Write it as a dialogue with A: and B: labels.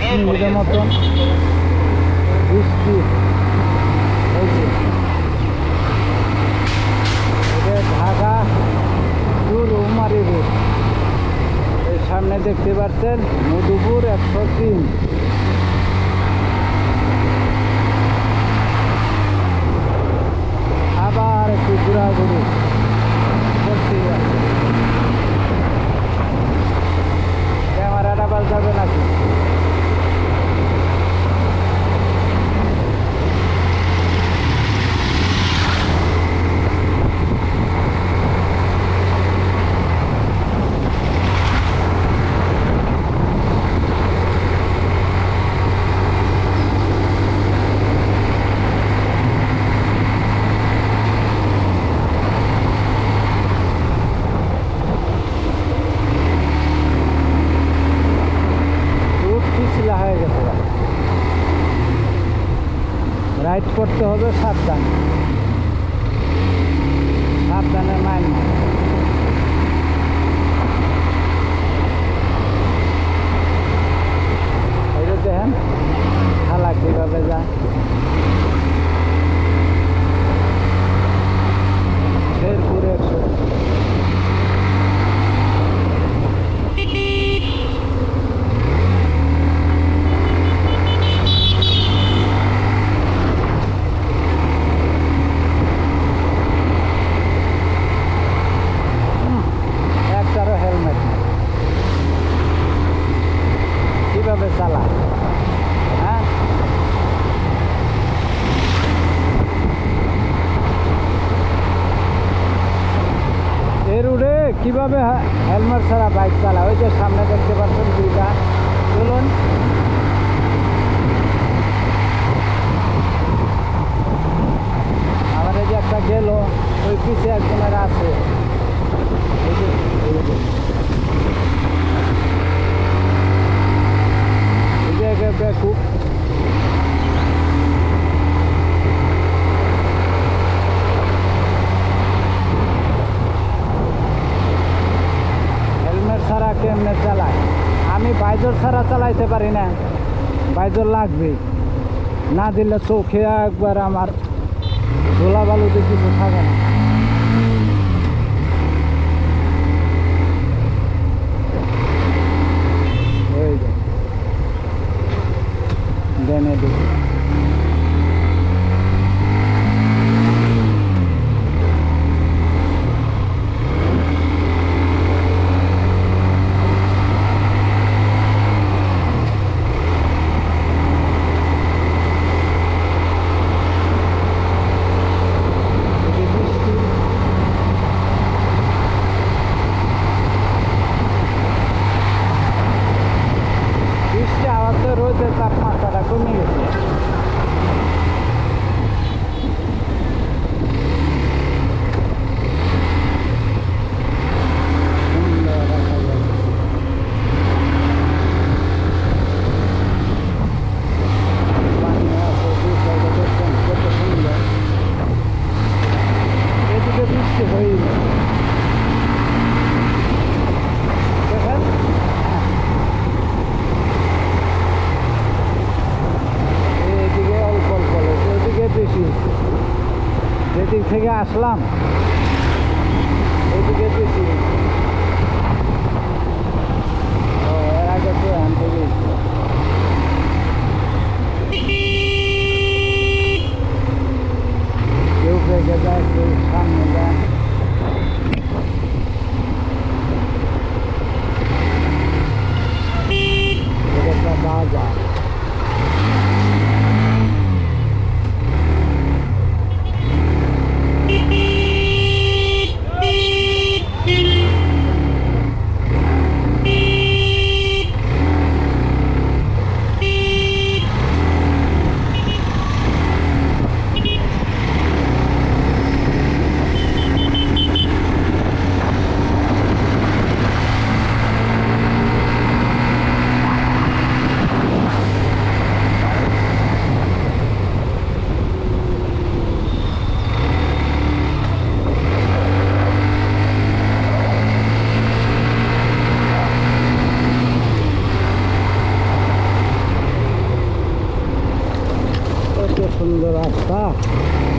A: মিনিটের মতন। বৃষ্টি হয়েছে এটা ঢাকা টু রৌমারি রোড এই সামনে দেখতে পাচ্ছেন মধুপুর একশো তিন। আবার একটু ঘোরাঘুরি করতে যাচ্ছে ক্যামেরাটা বাজাবে নাকি? always have that. কীভাবে হেলমেট ছাড়া বাইক চালা ওই যে সামনে দেখতে পাচ্ছেন দুইটা। চলুন। আমার এই যে একটা গেল, ওই পিছিয়ে একজনের আছে এই যে, এই যে। এই যে একে বেকুব। ছাড়া কেমনে চালায়? আমি বাইজর ছাড়া চালাইতে পারি না। বাইজর লাগবে। না দিলে চোখে একবার আমার ধোলা বালুতে কিছু থাকে না। দেনে দেখি যেদিক থেকে सुंदर रास्ता